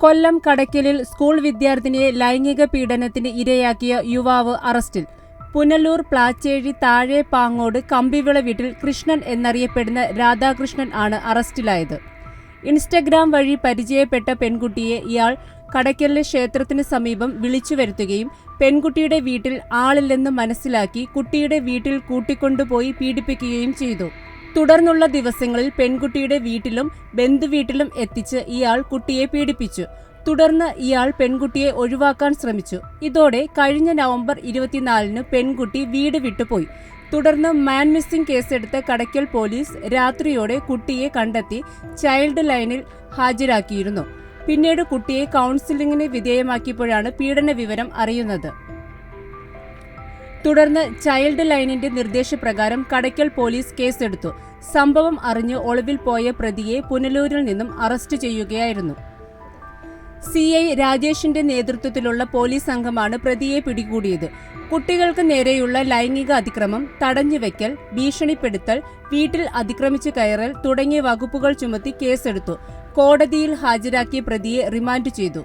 കൊല്ലം കടയ്ക്കലിൽ school വിദ്യാർത്ഥിനിയെ ലൈംഗിക പീഡനത്തിന് ഇരയാക്കിയ യുവാവ് അറസ്റ്റിൽ. പുനലൂർ പ്ലാച്ചേഴി താഴെ പാങ്ങോട് കമ്പിവിള വീട്ടിൽ കൃഷ്ണൻ എന്നറിയപ്പെടുന്ന രാധാകൃഷ്ണൻ ആണ് അറസ്റ്റിലായത്. ഇൻസ്റ്റഗ്രാം വഴി പരിചയപ്പെട്ട പെൺകുട്ടിയെ ഇയാൾ കടയ്ക്കലിലെ ക്ഷേത്രത്തിന് സമീപം വിളിച്ചു വരുത്തുകയും പെൺകുട്ടിയുടെ വീട്ടിൽ ആളില്ലെന്ന് മനസ്സിലാക്കി കുട്ടിയുടെ വീട്ടിൽ കൂട്ടിക്കൊണ്ടുപോയി പീഡിപ്പിക്കുകയും ചെയ്തു. തുടർന്നുള്ള ദിവസങ്ങളിൽ പെൺകുട്ടിയുടെ വീട്ടിലും ബന്ധുവീട്ടിലും എത്തിച്ച് ഇയാൾ കുട്ടിയെ പീഡിപ്പിച്ചു. തുടർന്ന് ഇയാൾ പെൺകുട്ടിയെ ഒഴിവാക്കാൻ ശ്രമിച്ചു. ഇതോടെ കഴിഞ്ഞ നവംബർ ഇരുപത്തിനാലിന് പെൺകുട്ടി വീട് വിട്ടുപോയി. തുടർന്ന് മാൻ മിസ്സിംഗ് കേസെടുത്ത കടയ്ക്കൽ പോലീസ് രാത്രിയോടെ കുട്ടിയെ കണ്ടെത്തി ചൈൽഡ് ലൈനിൽ ഹാജരാക്കിയിരുന്നു. പിന്നീട് കുട്ടിയെ കൗൺസിലിംഗിന് വിധേയമാക്കിയപ്പോഴാണ് പീഡന വിവരം അറിയുന്നത്. തുടർന്ന് ചൈൽഡ് ലൈനിന്റെ നിർദ്ദേശപ്രകാരം കടയ്ക്കൽ പോലീസ് കേസെടുത്തു. സംഭവം അറിഞ്ഞ് ഒളിവിൽ പോയ പ്രതിയെ പുനലൂരിൽ നിന്നും അറസ്റ്റ് ചെയ്യുകയായിരുന്നു. സി ഐ രാജേഷിന്റെ നേതൃത്വത്തിലുള്ള പോലീസ് സംഘമാണ് പ്രതിയെ പിടികൂടിയത്. കുട്ടികൾക്ക് നേരെയുള്ള ലൈംഗിക അതിക്രമം തടഞ്ഞുവെക്കൽ ഭീഷണിപ്പെടുത്തൽ വീട്ടിൽ അതിക്രമിച്ചു കയറൽ തുടങ്ങിയ വകുപ്പുകൾ ചുമത്തി കേസെടുത്തു. കോടതിയിൽ ഹാജരാക്കിയ പ്രതിയെ റിമാൻഡ് ചെയ്തു.